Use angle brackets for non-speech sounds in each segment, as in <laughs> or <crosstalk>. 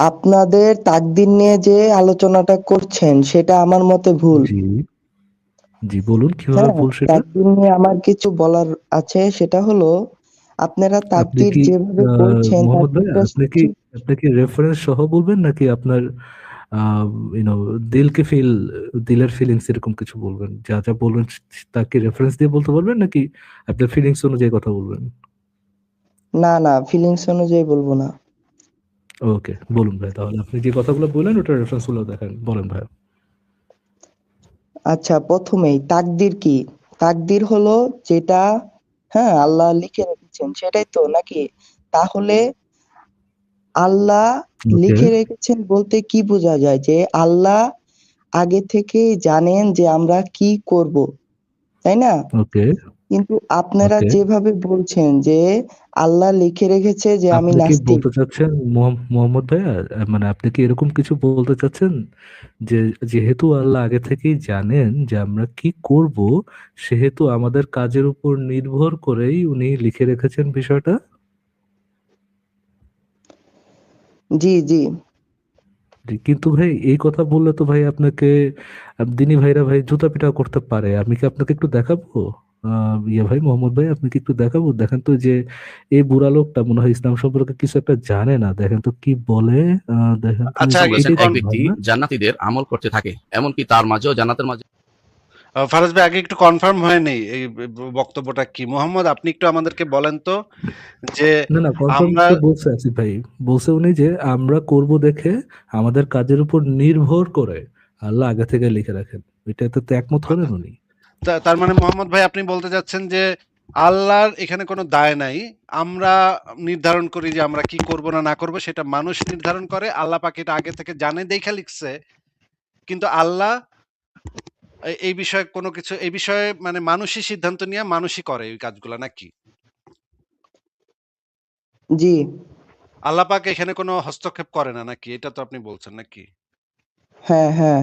আপনাদের তাকদীর নিয়ে যে আলোচনাটা করছেন সেটা আমার মতে ভুল। জি। বলুন কীভাবে হ্যাঁ, ভুল সেটা? তাকদীর নিয়ে আমার কিছু বলার আছে সেটা হলো আপনারা আপনি তাকদীর যেভাবে তাকদীরটা আপনি কি আপনি কি রেফারেন্স সহ বলবেন নাকি আপনার আ ইউ নো দিলকে ফিল দিলের ফিলিংস এরকম কিছু বলবেন? যা, যা বলবেন তা কি রেফারেন্স দিয়ে বলতে পারবেন নাকি আপনার ফিলিংস অনুযায়ী কথা বলবেন? না, না ফিলিংস অনুযায়ী বলব না। ওকে, বলুন ভাই তাহলে আপনি যে কথাগুলো বললেন ওটার রেফারেন্সগুলো দেখান। বলেন ভাইয়া। আচ্ছা প্রথমেই তাকদির কি? তাকদির হলো যেটা হ্যাঁ, আল্লাহ লিখে রেখেছেন সেটাই তো নাকি? তাহলে আল্লাহ লিখে রেখেছেন বলতে কি বোঝা যায়? যে আল্লাহ আগে থেকেই জানেন যে আমরা কি করব। তাই না? ওকে। কিন্তু আপনারা। যেভাবে বলছেন যে আল্লাহ লিখে রেখেছে যে আমি আপনি কি নাস্তিক। বলতে চাচ্ছেন মোহাম মোহাম্মদ ভাইয়া মানে আপনি কি এরকম কিছু বলতে চাচ্ছেন? যে যেহেতু আল্লাহ আগে থেকেই জানেন যে আমরা কি করব, সেহেতু আমাদের কাজের উপর নির্ভর করেই উনি লিখে রেখেছেন বিষয়টা? জি, জি। জি, কিন্তু ভাই এই কথা বললে তো ভাই আপনাকে দিনী ভাইরা ভাই জুতা পিটাও করতে পারে। আমি কি আপনাকে একটু দেখাবো? ইয়ে ভাই মোহাম্মদ ভাই আপনি কি একটু দেখাবো? দেখেন তো যে এই বুড়া লোকটা মনে হয় ইসলাম সম্পর্কে কিছু একটা জানে না। দেখেন তো কি বলে? দেখেন আচ্ছা এক ব্যক্তি জান্নাতীদের আমল করতে থাকে। এমনকি তার মাঝেও জান্নাতের মাঝে ফারাজ ভাই আগে একটু কনফার্ম হয়নি এই ব ব বক্তব্যটা কি? মোহাম্মদ আপনি একটু আমাদেরকে বলেন তো যে না, না আমরা বলছে আসিফ ভাই। বলছে উনি যে আমরা করব দেখে আমাদের কাজের উপর নির্ভর করে আল্লাহ আগে থেকে লিখে রাখেন। এটাতে তো একমত হলেন উনি? তার মানে মোহাম্মদ ভাই আপনি বলতে চাচ্ছেন যে আল্লাহর এখানে কোনো দায় নাই। আমরা নির্ধারণ করি যে আমরা কি করব না, না করব সেটা মানুষ নির্ধারণ করে। আল্লাহ পাক এটা আগে থেকে জানে দেইখা লিখছে। কিন্তু আল্লাহ এই বিষয়ে কোনো কিছু এই বিষয়ে মানে মানুষই সিদ্ধান্ত নিয়ে মানুষই করে এই কাজগুলো নাকি? জি। আল্লাহ পাক এখানে কোনো হস্তক্ষেপ করে না নাকি? এটা তো আপনি বলছেন নাকি? হ্যাঁ, হ্যাঁ।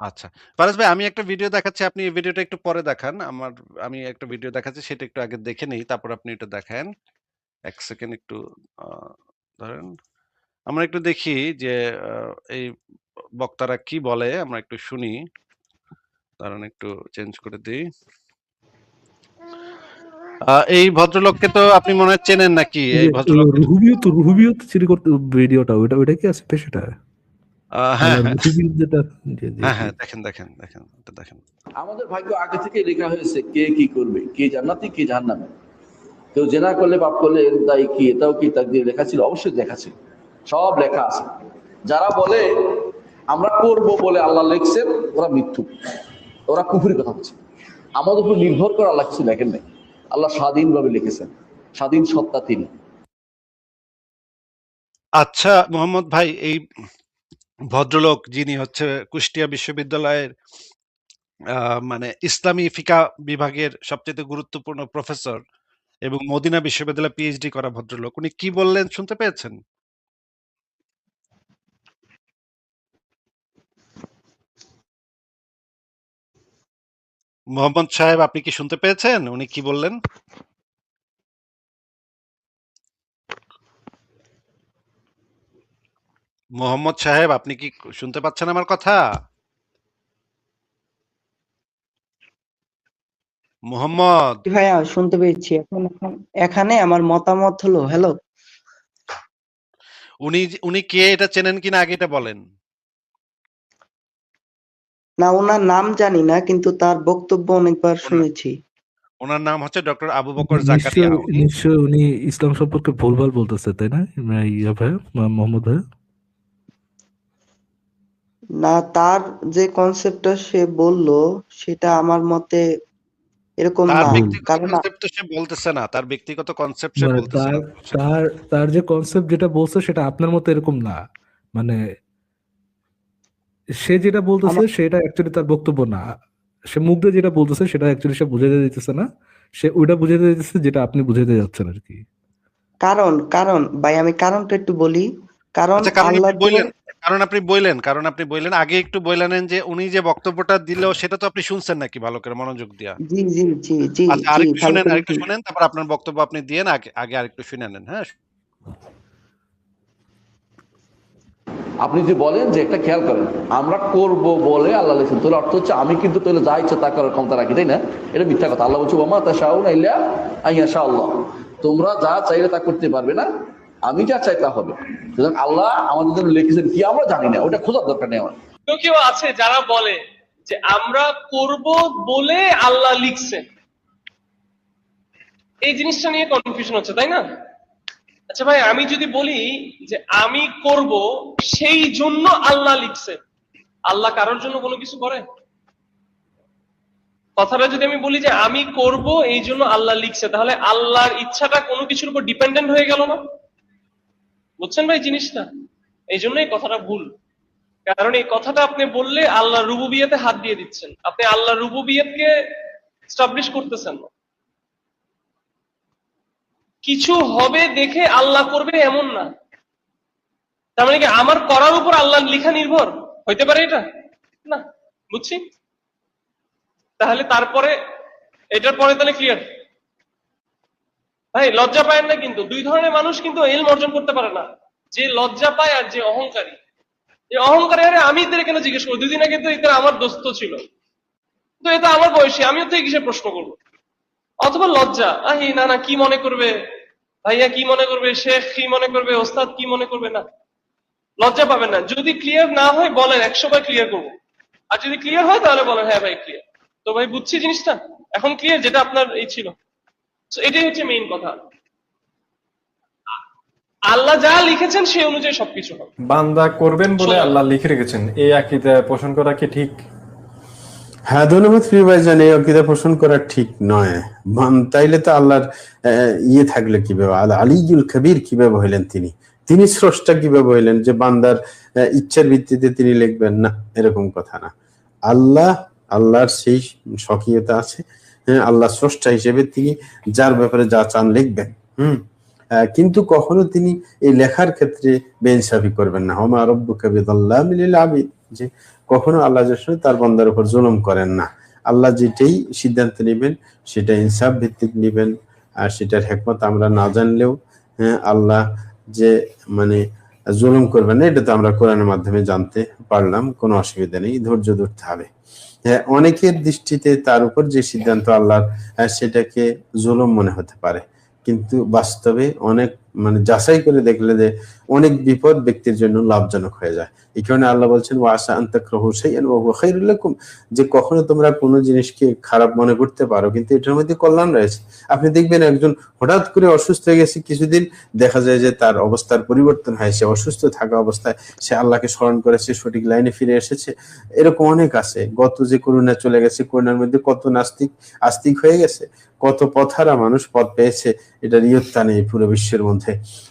আচ্ছা। ফারাজ ভাই আমি একটা ভিডিও দেখাচ্ছি। আপনি এই ভিডিওটা একটু পরে দেখান। আমার আমি একটা ভিডিও দেখাচ্ছি সেটা একটু আগে দেখে নেই। তারপর আপনি এটা দেখায়েন। ১ সেকেন্ড একটু আ ধরেন। আমরা একটু দেখি যে আ এই বক্তারা কি বলে আমরা একটু শুনি। দাঁড়ান একটু চেঞ্জ করে দেই। আ এই ভদ্রলোককে তো আপনি মনে হয় চেনেন নাকি? এই ভদ্রলোক রুহুবিয়ত রুহুবিয়ত চুরি করতে ভিডিওটা ওইটা ওইটা কি আছে সেটা? হ্যাঁ, হ্যাঁ। দেখেন, দেখেন, দেখেন। দেখেন। আমাদের ভাগ্য আগে থেকেই লেখা হয়েছে কে কি করবে কে জান্নাতি কে জাহান্নামে। কেউ জেনা করলে পাপ করলে এর দায়ী কি এটাও কি তাকদীরে লেখা ছিল? অবশ্যই লেখা ছিল। সব লেখা আছে। যারা বলে আমরা করব বলে আল্লাহ লিখছেন ওরা মৃত্যু ওরা কুফুরি কথা বলছে। আমাদের উপর নির্ভর করে আল্লাহ কিছু লেখেন নাই। আল্লাহ স্বাধীনভাবে লিখেছেন। স্বাধীন সত্তা তিনি। আচ্ছা মোহাম্মদ ভাই এই ভদ্রলোক যিনি হচ্ছে কুষ্টিয়া বিশ্ববিদ্যালয়ের মানে ইসলামী ফিকা বিভাগের সবচাইতে গুরুত্বপূর্ণ প্রফেসর এবং মদিনা বিশ্ববিদ্যালয়ে পিএইচডি করা ভদ্রলোক। উনি কি বললেন শুনতে পেয়েছেন? মোহাম্মদ সাহেব, আপনি কি শুনতে পেয়েছেন? উনি কি বললেন? মোহাম্মদ সাহেব আপনি কি শুনতে পাচ্ছেন আমার কথা? মোহাম্মদ ভাইয়া শুনতে পেয়েছি। এখন এখন আমার মতামত হলো হ্যালো? উনি উনি কে এটা চেনেন কিনা আগে এটা বলেন? না উনার নাম জানি না কিন্তু তার বক্তব্য অনেকবার শুনেছি। উনার নাম হচ্ছে ডক্টর আবু বকর জাকারিয়া। নিশ্চয়ই উনি ইসলাম সম্পর্কে ভুলভাল বলতেছে, তাই না? ইয়া ভাইয়া মোহাম্মদ ভাইয়া? না তার যে কনসেপ্টটা সে বলল সেটা আমার মতে এরকম তার না। ব্যক্তিগত কারণ সে বলতেছে না। তার ব্যক্তিগত কনসেপ্ট সে মানে বলতেছে তার না। তার তার যে কনসেপ্ট যেটা বলছে সেটা আপনার মতো এরকম না। মানে সে যেটা বলতেছে সেটা অ্যাকচুয়ালি তার বক্তব্য না। সে মুখ দিয়ে যেটা বলতেছে সেটা অ্যাকচুয়ালি সে বুঝাইতে দিতেছে না। সে ওইটা বুঝাইতে দিতেছে যেটা আপনি বুঝাইতে যাচ্ছেন আরকি। কারণ, কারণ ভাই আমি কারণটা একটু বলি। কারণ আচ্ছা আল্লাহ কারণ আপনি বইলেন কারণ আপনি বইলেন। আগে একটু বইলা নেন যে উনি যে বক্তব্যটা দিল সেটা তো আপনি শুনছেন নাকি ভালো করে মনোযোগ দিয়া? জি, জি, জি, জি, আচ্ছা আরেকটু শুনেন, আরেকটু শুনেন তারপর আপনার বক্তব্য আপনি দিয়েন আগে আগে আরেকটু শুনে নেন, হ্যাঁ? আপনি যদি বলেন যে একটা খেয়াল করেন আমরা করব বলে আল্লাহ লিখছেন। তাহলে অর্থ হচ্ছে আমি কিন্তু তাহলে যা ইচ্ছা তা করার ক্ষমতা রাখি তাই না? এটা মিথ্যা কথা। আল্লাহ বলছে ওমা তা শাহ নাইলা আইয়া শাহ আল্লাহ তোমরা যা চাইলে তা করতে পারবে না। আমি যা চাই তা হবে। সুতরাং আল্লাহ আমাদের জন্য লিখেছেন, কি আমরা জানি না, ওটা খোঁজার দরকার নেই আমার কেউ আছে যারা বলে যে আমরা করব বলে আল্লাহ লিখছেন। এই জিনিসটা নিয়ে কনফিউশন হচ্ছে, তাই না? আচ্ছা ভাই, আমি যদি বলি যে আমি করব সেই জন্য আল্লাহ লিখছে আল্লাহ কারোর জন্য কোনো কিছু করে? কথাটা যদি আমি বলি যে আমি করব এই জন্য আল্লাহ লিখছে, তাহলে আল্লাহর ইচ্ছাটা কোনো কিছুর উপর ডিপেন্ডেন্ট হয়ে গেল না? বুঝছেন ভাই জিনিসটা? এই জন্যই কথাটা ভুল। কারণ এই কথাটা আপনি বললে আল্লাহ রুবু বিয়েতে হাত দিয়ে দিচ্ছেন। আপনি আল্লাহ রুবুবিয়াতকে স্টাবলিশ করতেছেন। কিছু হবে দেখে আল্লাহ করবে এমন না। তার মানে কি আমার করার উপর আল্লাহ লিখা নির্ভর? হইতে পারে এটা? না। বুঝছি? তাহলে তারপরে, এটার পরে তাহলে ক্লিয়ার ভাই, লজ্জা পায় না কিন্তু। দুই ধরনের মানুষ কিন্তু এলম অর্জন করতে পারে না। যে লজ্জা পায় আর যে অহংকারী। যে অহংকারী আরে আমি এদের কেন জিজ্ঞেস করব? দুদিন আগে তো এদের আমার দোস্ত ছিল। তো এটা আমার বয়সী, আমিও তো কিসের প্রশ্ন করব? অথবা লজ্জা। আহি, না না, কি মনে করবে? ভাইয়া কি মনে করবে? শেখ কি মনে করবে? ওস্তাদ কি মনে করবে? না। লজ্জা পাবেন না। যদি ক্লিয়ার না হয়, বলেন, একশো বার ক্লিয়ার করব। আর যদি ক্লিয়ার হয়, তাহলে বলেন হ্যাঁ ভাই ক্লিয়ার তো ভাই, বুঝছি জিনিসটা? এখন ক্লিয়ার যেটা আপনার এই ছিল। So এটাই হচ্ছে মেইন কথা। আল্লাহ যা লিখেছেন সেই অনুযায়ী সবকিছু হবে। বান্দা করবেন বলে আল্লাহ লিখে রেখেছেন। এই আকিদা পোষণ করা কি ঠিক? হ্যাঁ ধন্যবাদ প্রিয় ভাইজান এই অকিদা পোষণ করা ঠিক নয়। তাইলে তো আল্লাহর আহ, ইয়ে থাকলে কীভাবে? আল আলিজুল কবির কীভাবে হইলেন তিনি? তিনি স্রষ্টা কীভাবে হইলেন? যে বান্দার আহ, ইচ্ছার ভিত্তিতে তিনি লিখবেন। না এরকম কথা না। আল্লাহ আল্লাহর সেই স্বকীয়তা আছে। হ্যাঁ আল্লাহ স্রষ্টা হিসেবে তিনি যার ব্যাপারে যা চান লিখবেন, হুম? কিন্তু কখনো তিনি এই লেখার ক্ষেত্রে বেইনসাফি করবেন না। হমা রব্বু কবিদ আল্লাহ আবিদ যে কখনো আল্লাহ তার বন্দার উপর জুলুম করেন না। আল্লাহ যেটাই সিদ্ধান্ত নেবেন সেটা ইনসাফ ভিত্তিক নেবেন, আর সেটার হেকমত আমরা না জানলেও হ্যাঁ আল্লাহ যে মানে জুলুম করবেন না, এটা তো আমরা কোরআনের মাধ্যমে জানতে পারলাম, কোনো অসুবিধা নেই, ধৈর্য ধরতে হবে। অনেকের দৃষ্টিতে তার উপর যে সিদ্ধান্ত আল্লাহর হ্যাঁ, সেটাকে জুলুম মনে হতে পারে। কিন্তু বাস্তবে অনেক মানে যাচাই করে দেখলে যে অনেক বিপদ ব্যক্তির জন্য লাভজনক হয়ে যায়। এই কারণে আল্লাহ বলছেন ওয়াসা আন্তাকরাহু শাইআন ওয়া খায়রুল লাকুম। যে কখনো তোমরা কোনো জিনিসকে খারাপ মনে করতে পারো, কিন্তু এটার মধ্যে কল্যাণ রয়েছে। আপনি দেখবেন একজন হঠাৎ করে অসুস্থ হয়ে গেছে, কিছুদিন দেখা যায় যে তার অবস্থার পরিবর্তন হয়, সে অসুস্থ থাকা অবস্থায় সে আল্লাহকে স্মরণ করেছে, সঠিক লাইনে ফিরে এসেছে। এরকম অনেক আছে। গত যে করোনা চলে গেছে করোনার মধ্যে কত নাস্তিক, আস্তিক হয়ে গেছে, কত পথারা মানুষ পথ পেয়েছে এটা রিয়ত্তা নেই পুরো বিশ্বের মধ্যে।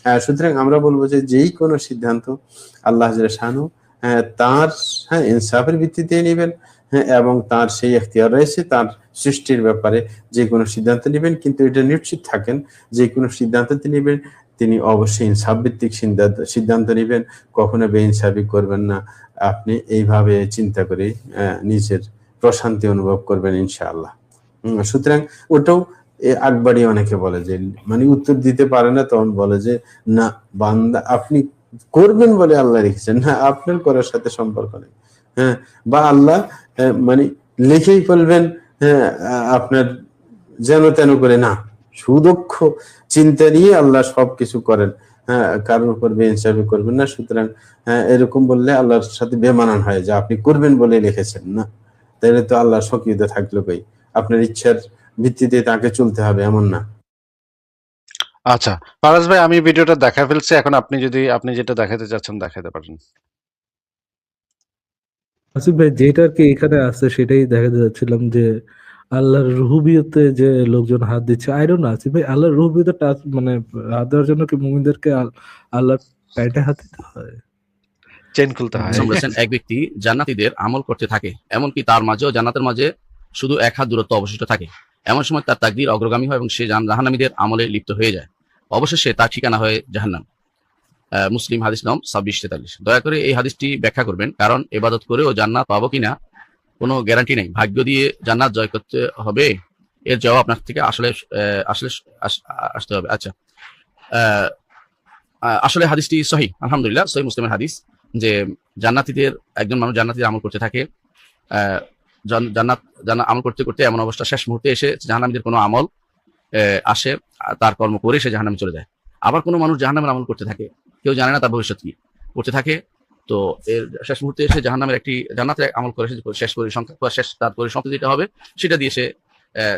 আহ, সুতরাং আমরা বলব যে যেই কোনো সিদ্ধান্ত আল্লাহ শানু তার হ্যাঁ ইনসাফের ভিত্তিতে নেবেন হ্যাঁ এবং তার সেই এখতিয়ার রয়েছে তার সৃষ্টির ব্যাপারে যে কোনো সিদ্ধান্ত নেবেন কিন্তু এটা নিশ্চিত থাকেন যে কোনো সিদ্ধান্ত নেবেন তিনি অবশ্যই ইনসাফ ভিত্তিক সিদ্ধান্ত সিদ্ধান্ত নেবেন কখনো বেইনসাফি করবেন না। আপনি এইভাবে চিন্তা করে নিজের প্রশান্তি অনুভব করবেন ইনশাআল্লাহ। সুতরাং ওটাও এ আকবারই অনেকে বলে যে মানে উত্তর দিতে পারে না, তখন বলে যে, না, বান্দা, আপনি করবেন বলে আল্লাহ রেখেছেন। না, আপনার করার সাথে সম্পর্ক নেই। হ্যাঁ বা আল্লাহ মানে লিখেই ফেলবেন হ্যাঁ আপনার যেন তেন করে না, সুদক্ষ চিন্তা নিয়ে আল্লাহ সবকিছু করেন। হ্যাঁ কারোর উপর বেইনসাফি করবেন না, সুতরাং হ্যাঁ এরকম বললে আল্লাহর সাথে বেমানান হয় যে, আপনি করবেন বলে লিখেছেন। না, তাহলে তো আল্লাহ সক্রিয়তা থাকল কই? আপনার ইচ্ছার ভিত্তিতে তাকে চলতে হবে এমন না। আচ্ছা ফারাজ ভাই আমি ভিডিওটা দেখা ফেলছি এখন আপনি যদি আপনি যেটা দেখাতে চাচ্ছেন দেখাতে পারেন। আসিফ ভাই যেটা আর কি এখানে আছে সেটাই দেখাতে যাচ্ছিলাম যে আল্লাহর রুহুবিয়তে যে লোকজন হাত দিচ্ছে আই ডোন্ট আসিফ ভাই আল্লাহর রুহুবিয়তে টাচ মানে হাত দেওয়ার জন্য কি মুমিনদেরকে আল- আল্লাহর প্যান্টে হাত দিতে হয়? চেন খুলতে হয়। বলেছেন এক ব্যক্তি জান্নাতীদের আমল করতে থাকে এমনকি তার মাঝেও জান্নাতের মাঝে শুধু এক হাত দূরত্ব অবশিষ্ট থাকে। এমন সময় তার তাকদির অগ্রগামী হয় এবং সে জাহান্নামীদের আমলে লিপ্ত হয়ে যায়। অবশেষে তার ঠিকানা হয় জাহান্নাম। মুসলিম হাদিস নম ছাব্বিশ তেতাল্লিশ। দয়া করে এই হাদিসটি ব্যাখ্যা করবেন, কারণ এবাদত করেও জান্নাত পাবো কিনা কোনো গ্যারান্টি নেই। ভাগ্য দিয়ে জান্নাত জয় করতে হবে, এর জবাব আপনার থেকে আসলে আসলে, আস- আসতে হবে। আচ্ছা আসলে হাদিসটি সহি, আলহামদুলিল্লাহ, সহি মুসলিমের হাদিস যে জান্নাতীদের, একজন মানুষ জান্নাতীদের আমল করতে থাকে জান- জান্নাত জান্নাত আমল করতে করতে এমন অবস্থা শেষ মুহূর্তে এসে জাহান্নামীদের কোনো আমল আসে, তার কর্ম করে সে জাহান্নামে চলে যায়। আবার কোনো মানুষ জাহান্নামের আমল করতে থাকে, কেউ জানে না তার ভবিষ্যৎ কি করতে থাকে। তো এর শেষ মুহূর্তে এসে জাহান্নামের একটি জান্নাতের আমল করে সে শেষ করে সংখ্যা শেষ তার করে সংখ্যা যেটা হবে, সেটা দিয়ে সে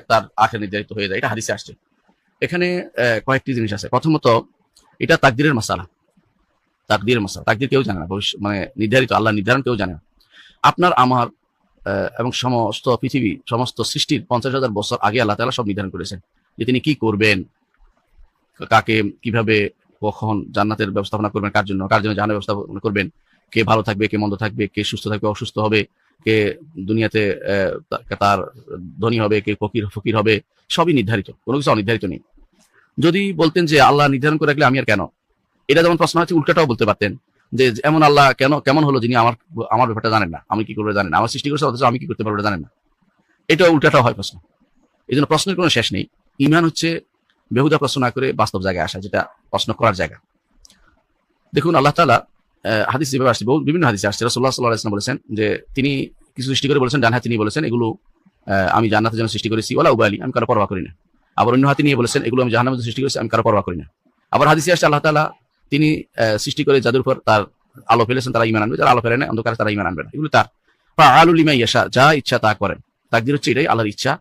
তার আখের নির্ধারিত হয়ে যায়। এটা হাদিসে আসছে। এখানে কয়েকটি জিনিস আছে। প্রথমত, এটা তাকদিরের মাসালা। তাকদিরের মাসালা। তাকদির কেউ জানে না। মানে নির্ধারিত, আল্লাহ নির্ধারণ কেউ জানে না। আপনার, আমার এবং সমস্ত পৃথিবী, সমস্ত সৃষ্টির পঞ্চাশ হাজার বছর আগে আল্লাহ তাআলা সব নির্ধারণ করেছেন যে তিনি কি করবেন, কাকে কীভাবে, কখন জান্নাতের ব্যবস্থাপনা করবেন, কার জন্য কার জন্য জাহান্নামের ব্যবস্থাপনা করবেন, কে ভালো থাকবে, কে মন্দ থাকবে, কে সুস্থ থাকবে, অসুস্থ হবে, কে দুনিয়াতে তার ধনী হবে, কে ফকির ফকির হবে, সবই নির্ধারিত, কোনো কিছু অনির্ধারিত নেই। যদি বলতেন যে আল্লাহ নির্ধারণ করে রাখলে আমি আর কেন? এটা যেমন প্রশ্ন আছে উল্টাটাও বলতে পারতেন। যে এমন আল্লাহ কেন, কেমন হলো যিনি আমার আমার ব্যাপারটা জানেন না? আমি কি করবে জানেন না? আমার সৃষ্টি করছে, অথচ আমি কি করতে পারব জানেন না। এটা উল্টাটাও হয় প্রশ্ন। এই জন্য প্রশ্নের কোনো শেষ নেই। ইমান হচ্ছে বেহুদা প্রশ্ন না করে বাস্তব জায়গায় আসা, যেটা প্রশ্ন করার জায়গা। দেখুন, আল্লাহ তালা হাদিস যেভাবে আসছে, বহু বিভিন্ন হাদিসে আসছে। রসল্লাহ সাল্লাহ ইসলাম বলেছেন যে, তিনি কিছু সৃষ্টি করে বলেছেন, ডান হাতে নিয়ে বলেছেন, এগুলো আমি জান্নাতের জন্য সৃষ্টি করেছি ওলা উবালি, আমি কারও পরোয়া করি না। আবার অন্য হাতে নিয়ে বলেছেন, এগুলো আমি জাহান্নামের সৃষ্টি করেছি, আমি কারও পরোয়া করি না। আবার হাদিসে আসছে, আল্লাহ তালা তিনি সৃষ্টি করে যাদের উপর তার আলো ফেলেছেন, তারা ইমান আনবে। যারা আলো ফেলে না অন্ধকারে তারা ইমান আনবে না। এগুলো তার। আলুল ইমা ইয়াশা, যা ইচ্ছা তা করেন তাকদির হচ্ছে এটাই, আল্লাহর ইচ্ছা,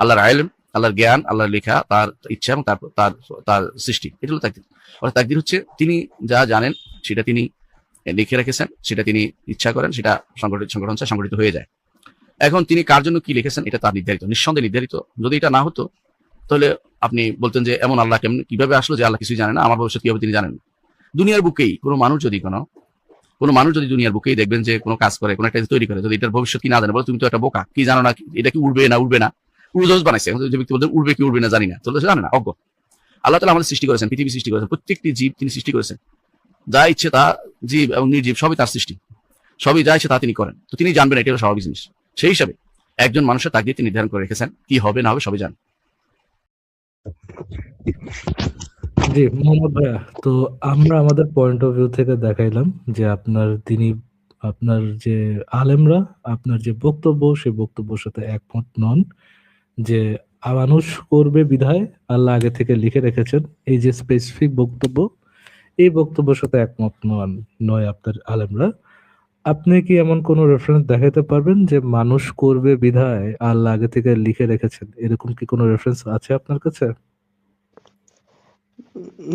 আল্লাহর আইলম, আল্লাহর জ্ঞান, আল্লাহর লেখা, তার ইচ্ছা এবং তার তার তার সৃষ্টি। এটা হলো তাকদির। অর্থাৎ তাকদির হচ্ছে, তিনি যা জানেন, সেটা তিনি লিখে রেখেছেন, সেটা তিনি ইচ্ছা করেন, সেটা সংগঠিত, সংগঠন সংগঠিত হয়ে যায়। এখন তিনি কার জন্য কি লিখেছেন, এটা তার নির্ধারিত, নিঃসন্দেহে নির্ধারিত। যদি এটা না হতো, তাহলে আপনি বলতেন যে, এমন আল্লাহ কেমন, কীভাবে আসলো যে আল্লাহ কিছুই জানে না, আমার ভবিষ্যৎ কীভাবে তিনি জানেন? দুনিয়ার বুকেই, কোনো মানুষ যদি কোনো কোনো মানুষ যদি দুনিয়ার বুকেই দেখবেন যে কোনো কাজ করে, কোনো একটা তৈরি করে, যদি এটার ভবিষ্যৎ কি না জানে, বলে তুমি তো একটা বোকা, কি জানো না, এটা কি উড়বে না উড়বে না? উড়োজাহাজ বানাইছে যে ব্যক্তি বলতেন উড়বে কি উড়বে না জানি না তো জানে না, অজ্ঞ। আল্লাহ তালা আমাদের সৃষ্টি করেছেন, পৃথিবী সৃষ্টি করেছেন, প্রত্যেকটি জীব তিনি সৃষ্টি করেছেন। যা ইচ্ছে তা জীব এবং নির্জীব সবই তার সৃষ্টি। সবই যা ইচ্ছে তা তিনি করেন। তো তিনি জানবেন এটা স্বাভাবিক জিনিস। সেই হিসাবে একজন মানুষের তাকদির তিনি নির্ধারণ করে রেখেছেন, কি হবে না হবে সবই জানেন জি, মোহাম্মদ ভাইয়া, তো আমরা আমাদের পয়েন্ট অফ ভিউ থেকে দেখাইলাম যে আপনার, তিনি আপনার যে আলেমরা, আপনার যে বক্তব্য, সেই বক্তব্যের সাথে একমত নন যে মানুষ করবে বিধায়, আল্লাহ আগে থেকে লিখে রেখেছেন। এই যে স্পেসিফিক বক্তব্য, এই বক্তব্যের সাথে একমত নন, নয় আপনার আলেমরা। আপনি কি এমন কোন রেফারেন্স দেখাতে পারবেন যে মানুষ করবে বিধায়, আল্লাহ আগে থেকে লিখে রেখেছেন? এরকম কি কোনো রেফারেন্স আছে আপনার কাছে?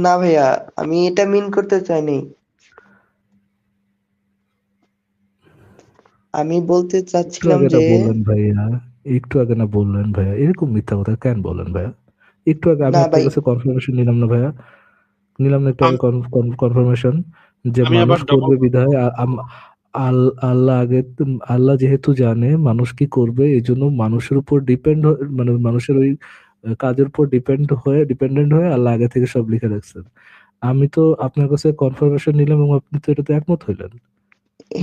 না ভাইয়া আমি এটা মিন করতে চাইনি। আমি বলতে চাচ্ছিলাম যে বললেন ভাইয়া একটু আগে না বললেন ভাইয়া এরকম মিথ্যা কথা কেন বলেন ভাইয়া? একটু আগে আমি আপনার কাছে কনফার্মেশন নিলাম না ভাইয়া। নিলাম না একটু আগে কনফার্মেশন যে মানুষ করবে বিধায় আল্লাহ আগে আল্লাহ যেহেতু জানে মানুষ কি করবে এই জন্য মানুষের উপর ডিপেন্ড মানে মানুষের ওই কাজের উপর ডিপেন্ড হয়ে ডিপেন্ডেন্ট হয়ে আল্লাহ আগে থেকে সব লিখে রাখছেন। আমি তো আপনার কাছে কনফার্মেশন নিলাম এবং আপনি তো এটাতে একমত হইলেন।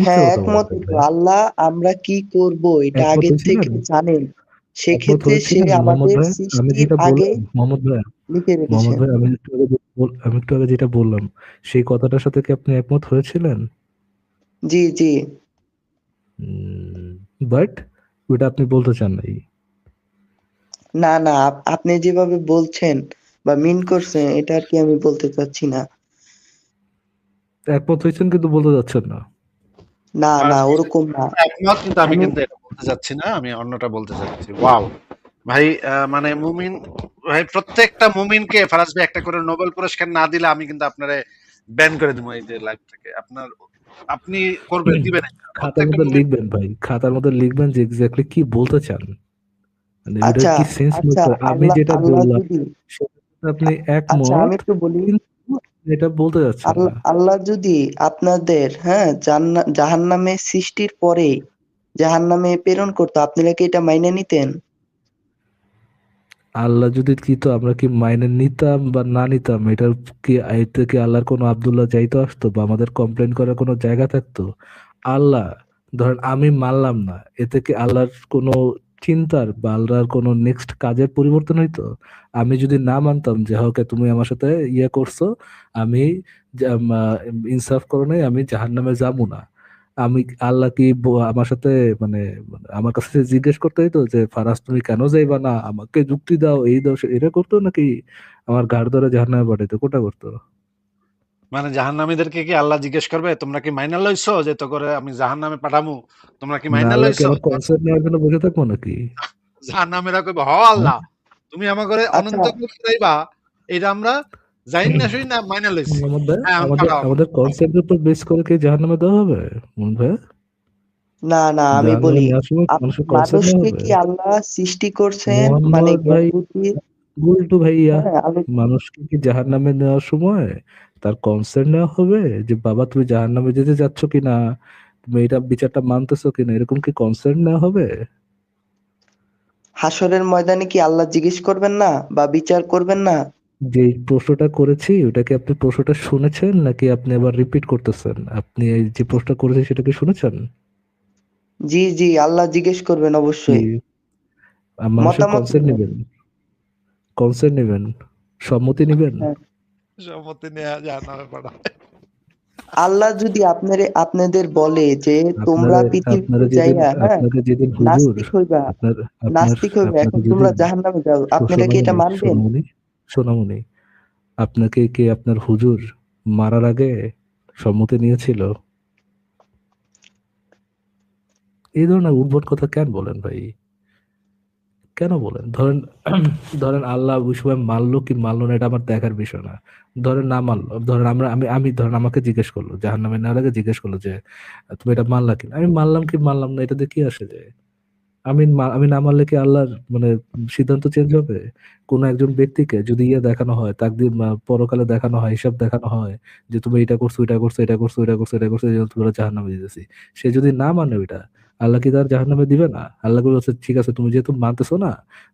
হ্যাঁ একমত। আল্লাহ আমরা কি করব? এটা আগে থেকে জানেন। সেক্ষেত্রে সে আমাদের আমি সৃষ্টির যেটা আগে বললাম মোহাম্মদ ভাই মোহাম্মদ ভাই আমি একটু আগে আমি একটু আগে যেটা বললাম সেই কথাটার সাথে কি আপনি একমত হয়েছিলেন? জি জি। বাট ওটা আপনি বলতে চান নাই। না না আপ- আপনি যেভাবে বলছেন বা মিন করছেন এটা আর কি আমি বলতে চাচ্ছি না। একমত হয়েছেন কিন্তু বলতে যাচ্ছেন না। না না ওরকম না। একমত কিন্তু আমি কিন্তু এটা বলতে যাচ্ছি না আমি অন্যটা বলতে চাচ্ছি। ওয়াও। ভাই আহ, মানে মুমিন ভাই প্রত্যেকটা মুমিনকে ফারাজ ভাই একটা করে নোবেল পুরস্কার না দিলে আমি কিন্তু আপনারে ব্যান করে দেবো এই যে লাইভ থেকে আপনার আপনি করবেন দিবেন। খাতার মধ্যে লিখবেন ভাই খাতার মধ্যে লিখবেন যে এক্স্যাক্টলি কি বলতে চান। মানে এটা আচ্ছা কি সেন্স আচ্ছা যেটা বললাম যদি আপনি আচ্ছা আমি একটু বলি। এটা বলতে যাচ্ছেন আল্লাহ যদি আপনাদের হ্যাঁ জাহান্নামে সৃষ্টির পরে জাহান্নামে প্রেরণ করতো আপনারা কি এটা মাইনে নিতেন? আল্লাহ যদি কি তো আমরা কি মাইনে নিতাম বা না নিতাম এটার কি এতে কি আল্লাহর কোনো আব্দুল্লাহ যাইতো আসতো বা আমাদের কমপ্লেন করার কোনো জায়গা থাকতো? আল্লাহ ধরেন আমি মানলাম না এতে কি আল্লাহর কোনো চিন্তার বা আল্লাহর কোনো নেক্সট কাজের পরিবর্তন হইতো? আমি যদি না মানতাম যে ওকে তুমি আমার সাথে ইয়ে করছ, আমি ইনসাফ করো নাই, আমি জাহান্নামে যাব না। আমি আল্লাহ কি আমার সাথে মানে আমার কাছে জিজ্ঞেস করতে হইতো যে, ফারাজ, তুমি কেন যাইবা না? আমাকে যুক্তি দাও, এই দাও এটা করতো নাকি আমার ঘাড় ধরে জাহান্নামে পাঠাইতো? কোটা করতো? মানে জাহান্নামীদেরকে কি আল্লাহ জিজ্ঞেস করবে? তোমরা কি মাইনা লইছো যে তো করে আমি জাহান্নামে পাঠামু? তোমরা কি মাইনা লইছো? নেওয়ার জন্য বসে থাকব নাকি? <laughs> জাহান্নামীরা কইবে হ আল্লাহ তুমি আমার করে আচ্ছা। অনন্ত যাইবা এটা আমরা যাই না শুই না মাইনা লইছি। ভাই হ্যাঁ, আমাদের আমাদের কনসেপ্টের উপর বেস করে কি জাহান্নামে দেওয়া হবে মোহন ভাই? না না আমি বলি কনসেপ্ট মানুষকে কি আল্লাহ সৃষ্টি করছেন? মানে ভাই গুলটু ভাইয়া হ্যাঁ মানুষকে কি জাহান্নামে নেওয়ার সময় তার কনসেন্ট নেওয়া হবে যে বাবা তুমি জাহান্নামে যেতে যাচ্ছ কিনা? তুমি এটা বিচারটা মানতেছো কিনা? এরকম কি কনসেন্ট নেওয়া হবে? হাসরের ময়দানে কি আল্লাহ জিজ্ঞেস করবেন না বা বিচার করবেন না? যে প্রশ্নটা করেছি ওটা কি আপনি প্রশ্নটা শুনেছেন নাকি আপনি আবার রিপিট করতেছেন? আপনি এই যে প্রশ্নটা করেছেন সেটা কি শুনেছেন? জি জি আল্লাহ জিজ্ঞেস করবেন অবশ্যই। মানুষের কনসেন্ট নেবেন। কনসেন্ট নেবেন। সম্মতি নেবেন? হ্যাঁ। সম্মতি নেওয়া আল্লাহ যদি আপনার আপনাদের বলে যে তোমরা পৃথিবীতে যাইয়া হ্যাঁ আপনাকে যেদিন হুজুর নাস্তিক হইবা আপনার আপনার নাস্তিক হইবা এখন তোমরা যেদিন জাহান্নামে যাও আপনারা কি এটা মানবেন? সোনামণি আপনাকে কি আপনার হুজুর মারার আগে সম্মতি নিয়েছিল? এই ধরনের উদ্ভট কথা কেন বলেন ভাই? কেন বলেন? ধরেন ধরেন আল্লাহ ওই সময় মারলো কি মারলো না, এটা আমার দেখার বিষয় না। ধরেন না মারলো, ধরেন আমরা, আমি আমি ধরেন আমাকে জিজ্ঞেস করল জাহান নামে আগে জিজ্ঞেস করল যে, তুমি এটা মারলা কিনা আমি মারলাম কি মারলাম না এটাতে কি আসে যায়? আমি আমি না মানলে কি আল্লাহর মানে সিদ্ধান্ত চেঞ্জ হবে? কোন একজন ব্যক্তিকে যদি ইয়ে দেখানো হয়, তাকদির পরকালে দেখানো হয়, হিসাব দেখানো হয়, যে তুমি এটা করছ এটা করছ এটা করছ এটা করছ এটা করছ তোমরা জাহান্নামে দিতেছি সে যদি না মানে ওইটা আল্লাহ কি তার জাহান্নামে দিবে না? আল্লাহ বলছে ঠিক আছে তুমি যেহেতু মানতেছো না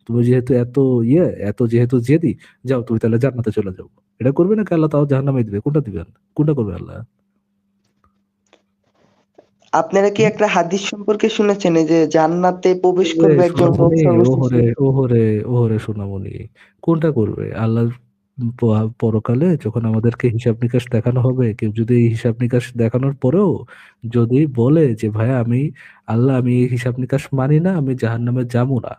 তুমি যেহেতু এত ইয়ে এত যেহেতু জেদি যাও তুমি তাহলে জান্নাতে চলে যাও। এটা করবে নাকি আল্লাহ তাও জাহান্নামে দিবে? কোনটা দিবেন? কোনটা করবে আল্লাহ? আপনারা কি একটা হাদিস সম্পর্কে শুনেছেন? যে জান্নাতে প্রবেশ করবে একজন ওহরে ওহরে ওহরে সোনামণি কোনটা করবে? আল্লাহ পরকালে যখন আমাদেরকে হিসাব নিকাশ দেখানো হবে কেউ যদি এই হিসাব নিকাশ দেখানোর পরেও যদি বলে যে ভাই আমি আল্লাহ আমি এই হিসাব নিকাশ মানি না আমি জাহান্নামে যাব না।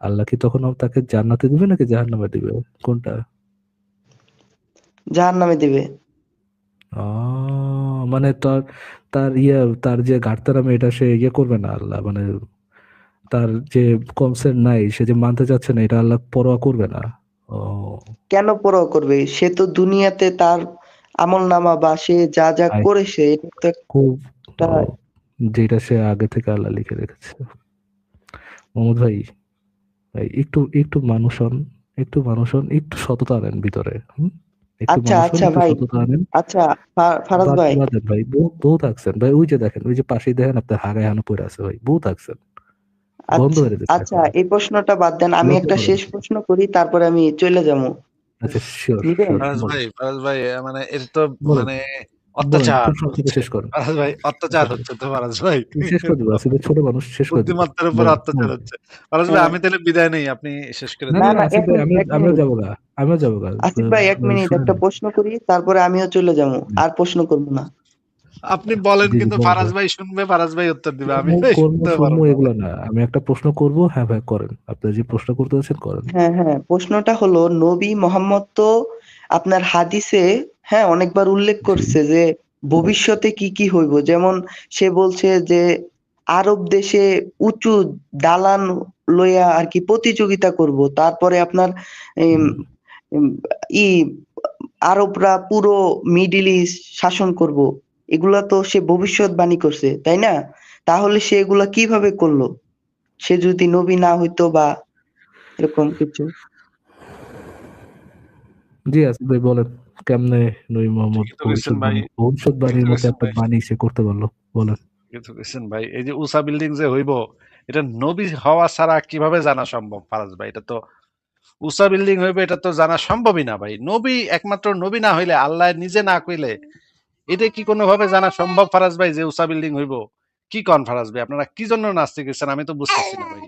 আল্লাহ কি তখন তাকে জান্নাতে দিবে নাকি জাহান্নামে দিবে? কোনটা? জাহান্নামে দিবে। আহ, মানে তার তার ইয়ে তার যে গাড়তারামে এটা সে ইয়ে করবে না আল্লাহ? মানে তার যে কনসেন্ট নাই সে যে মানতে চাচ্ছে না এটা আল্লাহ পরোয়া করবে না? কেন পরোয়া করবে? সে তো দুনিয়াতে তার আমল নামা বা সে যা যা করেছে খুব যেটা সে আগে থেকে আল্লাহ লিখে রেখেছে। মোহাম্মদ ভাই ভাই একটু একটু মানুষ হন একটু মানুষ হন একটু সততা আনেন ভিতরে হুম? আচ্ছা আচ্ছা ভাই। সততা আনেন। আচ্ছা ফারাজ ভাই। ভাই বহুত বহুত থাকছেন ভাই ওই যে দেখেন ওই যে পাশেই দেখেন আপনার হাগায় হানো পড়ে আছে ভাই বহুত থাকছেন বন্ধ আচ্ছা হয়ে যেতে আচ্ছা এই প্রশ্নটা বাদ দেন আমি একটা শেষ প্রশ্ন করি তারপরে আমি চলে যাব। আচ্ছা শিওর নিবেন শিওর ফারাজ বলেন। ভাই ভাই মানে এটা তো মানে অত্যাচার খুব সংক্ষেপে হচ্ছে। শেষ করেন ভাই অত্যাচার আচ্ছা হচ্ছে তো ফারাজ ভাই। শেষ করে দিবো আসলে ছোট মানুষ শেষ করে বুদ্ধিমত্তার উপর অত্যাচার হচ্ছে। ভাই হ্যাঁ। আমি তাহলে বিদায় নেই আপনি শেষ করে না না আমি এক আমিও যাব গা আমিও যাব আসিফ ভাই এক মিনিট একটা প্রশ্ন করি তারপরে আমিও চলে যাব। আর প্রশ্ন করব না। আপনি বলেন কিন্তু ফারাজ ভাই শুনবে ফারাজ ভাই উত্তর দিবে আমি এগুলো না আমি একটা প্রশ্ন করব হ্যাঁ ভাই করেন। আপনি যে প্রশ্ন করতে আছেন করেন। হ্যাঁ হ্যাঁ প্রশ্নটা হলো নবী মোহাম্মদ তো আপনার হাদিসে হ্যাঁ অনেকবার উল্লেখ করছে যে ভবিষ্যতে কি কি হইব। যেমন সে বলছে যে আরব দেশে উঁচু দালান লইয়া আর কি প্রতিযোগিতা করব। তারপরে আপনার ই আরবরা পুরো মিডিল ইস্ট শাসন করব। এগুলা তো সে ভবিষ্যৎবাণী করছে তাই না? তাহলে সে এগুলা কীভাবে করল? সে যদি নবী না হইতো বা এরকম কিছু? জি আসিফ ভাই বলেন কেমনে নবী মোহাম্মদ ভবিষ্যৎবাণীর মতো একটা বাণী সে করতে পারল বলেন। ঠিকই তো ভাই এই যে উষা বিল্ডিং যে হইব এটা নবী হওয়া ছাড়া কীভাবে জানা সম্ভব ফারাজ ভাই? এটা তো উষা বিল্ডিং হইবে এটা তো জানা সম্ভবই না ভাই। নবী একমাত্র নবী না হইলে আল্লাহ নিজে না কইলে এটা কি কোনোভাবে জানা সম্ভব ফারাজ ভাই যে উষা বিল্ডিং হইব? কি কন ফারাজ ভাই? আপনারা কি জন্য নাস্তিক হয়েছেন? আমি তো বুঝতেছি না ভাই।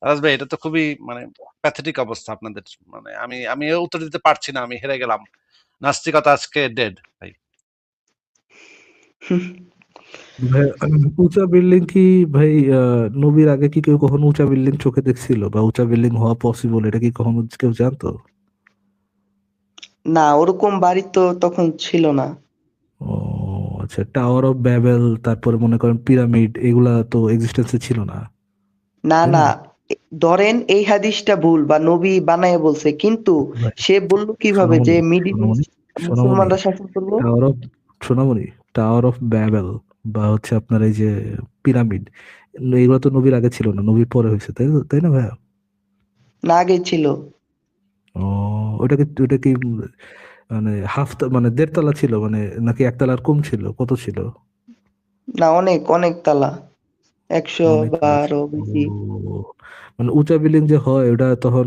ফারাজ ভাই এটা তো খুবই মানে প্যাথেটিক অবস্থা আপনাদের মানে আমি আমি উত্তর দিতে পারছি না আমি হেরে গেলাম। নাস্তিকতা আজকে ডেড ভাই। ভাই উঁচা বিল্ডিং কি ভাই আহ, নবীর আগে কি কেউ কখনো উঁচা বিল্ডিং চোখে দেখছিল? বা উঁচা বিল্ডিং হওয়া পসিবল এটা কি কখনো কেউ জানতো? না ওরকম বাড়ি তো তখন ছিল না। ও আচ্ছা টাওয়ার অফ ব্যাবেল তারপরে মনে করেন পিরামিড এগুলা তো এক্সিস্টেন্সে ছিল না। না না? ধরেন এই হাদিসটা ভুল বা নবী বানায় বলছে কিন্তু সে বলল কীভাবে যে মিডিল মুসলমানরা শাসন করব টাওয়ার অফ সোনামণি টাওয়ার অফ ব্যাবেল বা হচ্ছে আপনার এই যে পিরামিড এগুলো তো নবীর আগে ছিল না নবীর পরে হয়েছে তাই তাই না ভাইয়া? না আগে ছিল। ও ওটা কি ওটা কি মানে হাফ মানে দেড়তলা ছিল মানে নাকি একতলার কম ছিল? কত ছিল? না অনেক অনেক তালা। একশো অনেক বা বেশি। মানে উঁচা বিল্ডিং যে হয় ওটা তখন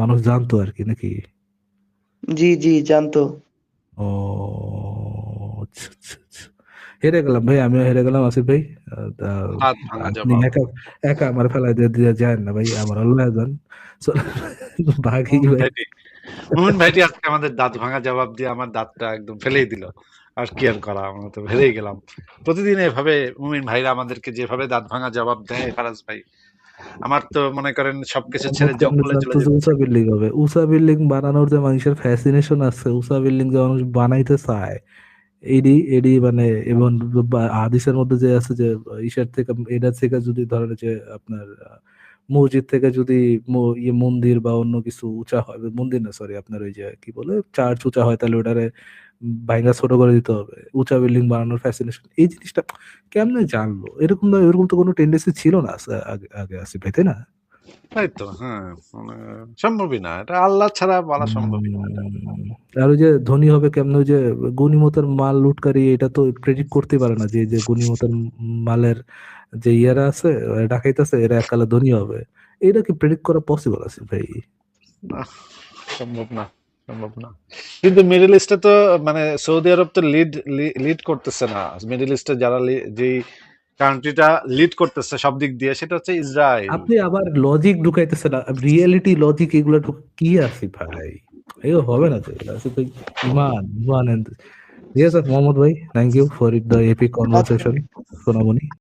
মানুষ জানতো আর কি নাকি? জি জি জানতো। ও আচ্ছা আচ্ছা আচ্ছা। হেরে গেলাম ভাই আমিও হেরে গেলাম আসিফ ভাই। আপনি একা একা আমার ফেলা দিয়ে দিয়ে যায় না ভাই আমার আল্লাহ জান। বাকি ভাই। মুমিন ভাইটি আজকে আমাদের দাঁত ভাঙা জবাব দিয়ে আমার দাঁতটা একদম ফেলেই দিল। আর কি আর করা আমরা তো হেরেই গেলাম। প্রতিদিন এভাবে মুমিন ভাইরা আমাদেরকে যেভাবে দাঁত ভাঙা জবাব দেয় ফারাজ ভাই আমার তো মনে করেন সবকিছু ছেড়ে জঙ্গলে চলে জানতো যে যেতে উঁচা বিল্ডিং হবে। উঁচা বিল্ডিং বানানোর যে মানুষের ফ্যাসিনেশন আছে উসা বিল্ডিং যে মানুষ বানাইতে চায় এডি এডি মানে এবং হাদিসের মধ্যে যে আছে যে ঈশ্বর থেকে এটা থেকে যদি ধরেন যে আপনার মসজিদ থেকে যদি ইয়ে মন্দির বা অন্য কিছু উঁচা হয় মন্দির না সরি আপনার ওই যে কি বলে চার্চ উঁচা হয় তাহলে ওটারে ভাঙা ছোট করে দিতে হবে। উঁচা বিল্ডিং বানানোর ফ্যাসিনেশন এই জিনিসটা কেমনে জানলো? এরকম না এরকম তো কোনো টেন্ডেন্সি ছিল না আগে আসিফ ভাই তাই না? তাই তো হ্যাঁ মানে সম্ভবই না এটা আল্লাহ ছাড়া বলা সম্ভবই না। আর ওই যে ধনী হবে কেমন ওই যে গনিমতের মাল লুটকারী এটা তো প্রেডিক্ট করতে পারে না যে যে গনিমতের মালের যে ইয়ারা আছে ডাকাইতে আছে এরা এককালে ধনী হবে। এটা কি প্রেডিক্ট করা পসিবল আছে ভাই? না, সম্ভব না সম্ভব না। কিন্তু মিডল ইস্টে তো মানে সৌদি আরব তো লিড লিড করতেছে না। মিডল ইস্টে যারা যেই কান্ট্রিটা লিড করতেছে সব দিক দিয়ে সেটা হচ্ছে ইসরায়েল আপনি আবার লজিক ঢুকাইতেছেন রিয়েলিটি লজিক এগুলো কি আছে ভাই? এগুলো হবে না তো এগুলো আছে তো ইমান ইমান মোহাম্মদ ভাই thank you for the epic conversation Sonamoni.